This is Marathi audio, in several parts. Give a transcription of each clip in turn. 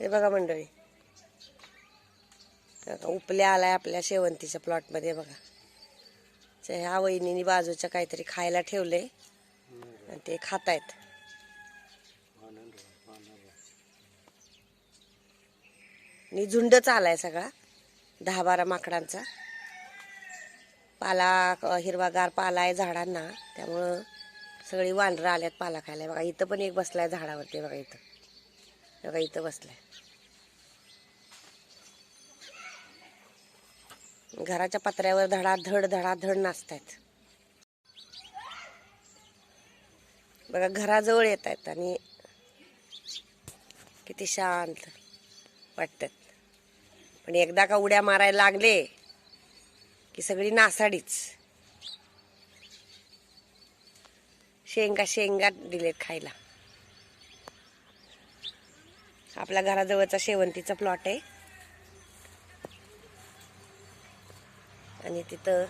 हे बघा मंडळी. उपल्या आलाय आपल्या शेवंतीच्या प्लॉटमध्ये बघा. ह्या वहिनी बाजूच्या काहीतरी खायला ठेवले. आणि ते खात आणि झुंडच आलाय सगळा. दहा बारा माकडांचा. पाला हिरवागार पाला आहे झाडांना. त्यामुळं सगळी वानरं आल्यात पाला खायला. बघा इथं पण एक बसलाय झाडावरती बघा इथं. बघा इथं बसलाय घराच्या पत्र्यावर धडा धड धडा धड नाचतायत. बघा घराजवळ येत आहेत आणि किती शांत वाटतात पण एकदा का उड्या मारायला लागले की सगळी नासाडीच. शेंगा शेंगा दिलेत खायला. आपल्या घराजवळचा शेवंतीचा प्लॉट आहे. आणि तिथं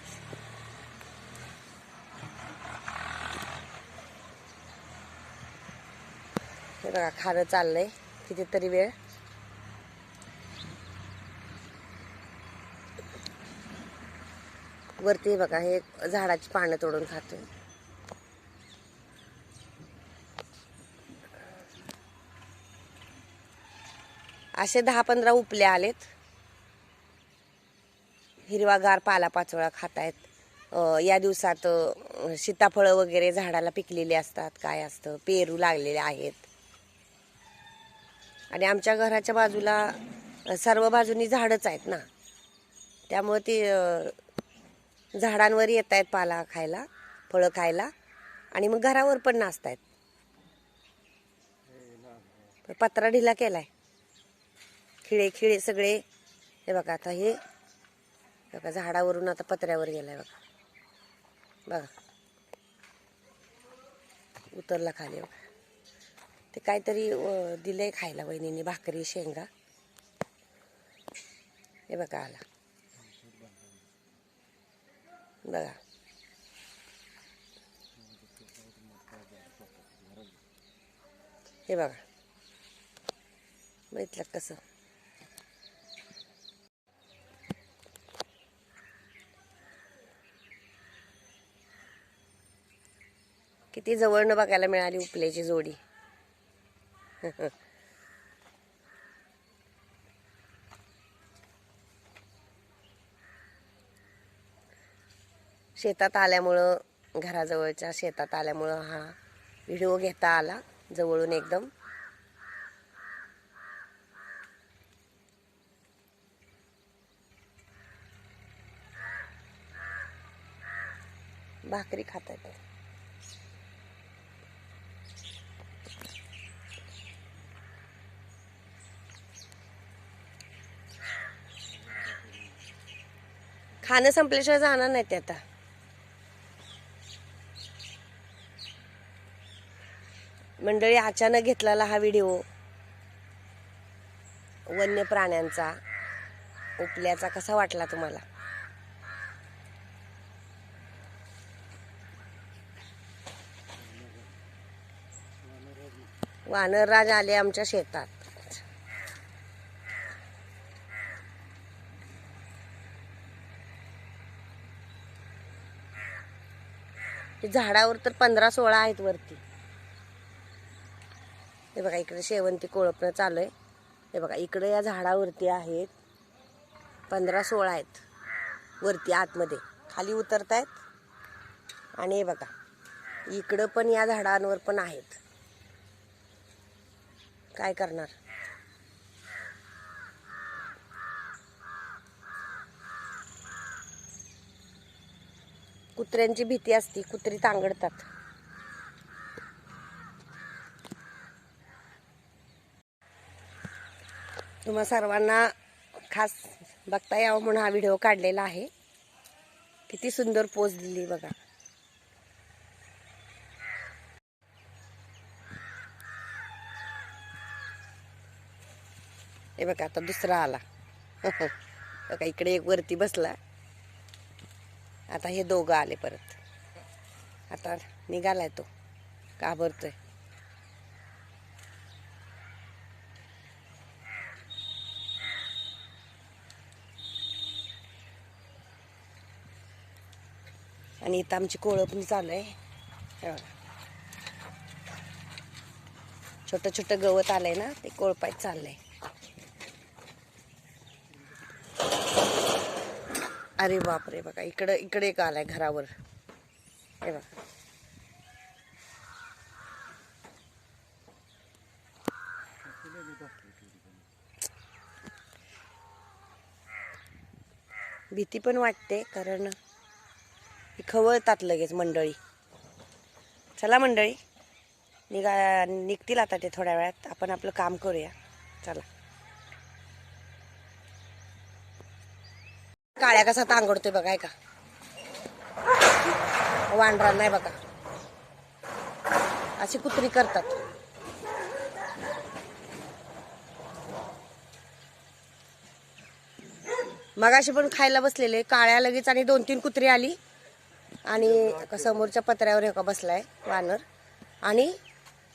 हे बघा खाणं चाललंय. कितीतरी वेळ. वरती बघा हे झाडाची पानं तोडून खातोय. असे दहा पंधरा उपले आलेत. हिरवागार पालापाचोळा खातायत. या दिवसात सीताफळं वगैरे झाडाला पिकलेली असतात. काय असतं? पेरू लागलेले आहेत. आणि आमच्या घराच्या बाजूला सर्व बाजूनी झाडच आहेत ना. त्यामुळे ती झाडांवर येत आहेत पाला खायला फळं खायला. आणि मग घरावर पण नाचतायत. पत्रा ढिला केलाय. खिळे खिळे सगळे. हे बघा आता हे बघा झाडावरून आता पत्र्यावर गेलाय बघा. बघा. उतरला खाली बघा. ते काहीतरी दिलंय खायला वहिनीने भाकरी शेंगा. हे बघा आला. बघा. हे बघा. बघितलं कसं? किती जवळनं बघायला मिळाली उपल्याची जोडी. शेतात आल्यामुळं घराजवळच्या शेतात आल्यामुळं हा व्हिडिओ घेता आला जवळून एकदम. भाकरी खातात खाणं संपल्याशिवाय जाणार नाही ते आता. मंडळी अचानक घेतलेला हा व्हिडिओ. वन्य प्राण्यांचा उपल्याचा कसा वाटला तुम्हाला? वानरराज आले आमच्या शेतात हे झाडावर तर पंधरा सोळा आहेत वरती. हे बघा इकडे शेवंती कोळपणं चालू आहे. हे बघा इकडे या झाडावरती आहेत. पंधरा सोळा आहेत वरती आतमध्ये. खाली उतरत आहेत आणि हे बघा इकडं पण या झाडांवर पण आहेत. काय करणार? कुत्र्यांची भीती असती कुत्री तांगडतात. तुम्हा सर्वांना खास बघता यावं म्हणून हा व्हिडिओ काढलेला आहे. किती सुंदर पोज दिली बघा. हे बघा आता दुसरा आला. बघा इकडे एक वरती बसला. आता हे दोघं आले परत. आता निघालाय तो. घाबरतोय. आणि इथं आमची कोळं पण चालू आहे छोटं छोटं गवत आलंय ना ते कोळपायत चाललंय. अरे बापरे बघा इकडं इकडे एक आलाय घरावर. हे बघा. भीती पण वाटते कारण ही खवळतात लगेच मंडळी. चला मंडळी निघा निघतील आता ते थोड्या वेळात. आपण आपलं काम करूया. चला. काळ्या कसा तांगडतोय बघाय का वांढरा नाही बघा. अशी कुत्री करतात. मगाशी पण खायला बसलेले काळ्या लगेच आणि दोन तीन कुत्री आली. आणि समोरच्या पत्र्यावर एका बसलाय वानर. आणि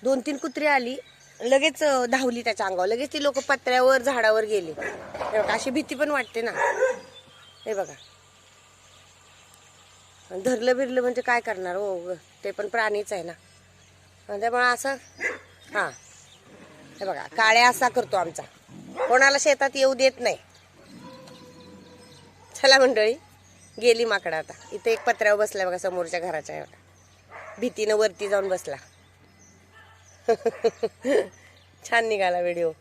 दोन तीन कुत्री आली लगेच धावली त्याच्या अंगावर. लगेच ती लोक पत्र्यावर झाडावर गेली. हे बघा, अशी भीती पण वाटते ना. हे बघा. धरलं बिरलं म्हणजे काय करणार हो? ते पण प्राणीच आहे ना. आणि त्यामुळे असं हां. हे बघा काळ्या असा करतो आमचा. कोणाला शेतात येऊ देत नाही. चला मंडळी गेली माकडं आता. इथे एक पत्र्यावर बसला बघा समोरच्या घराच्या. भीतीनं वरती जाऊन बसला. छान निघाला व्हिडिओ.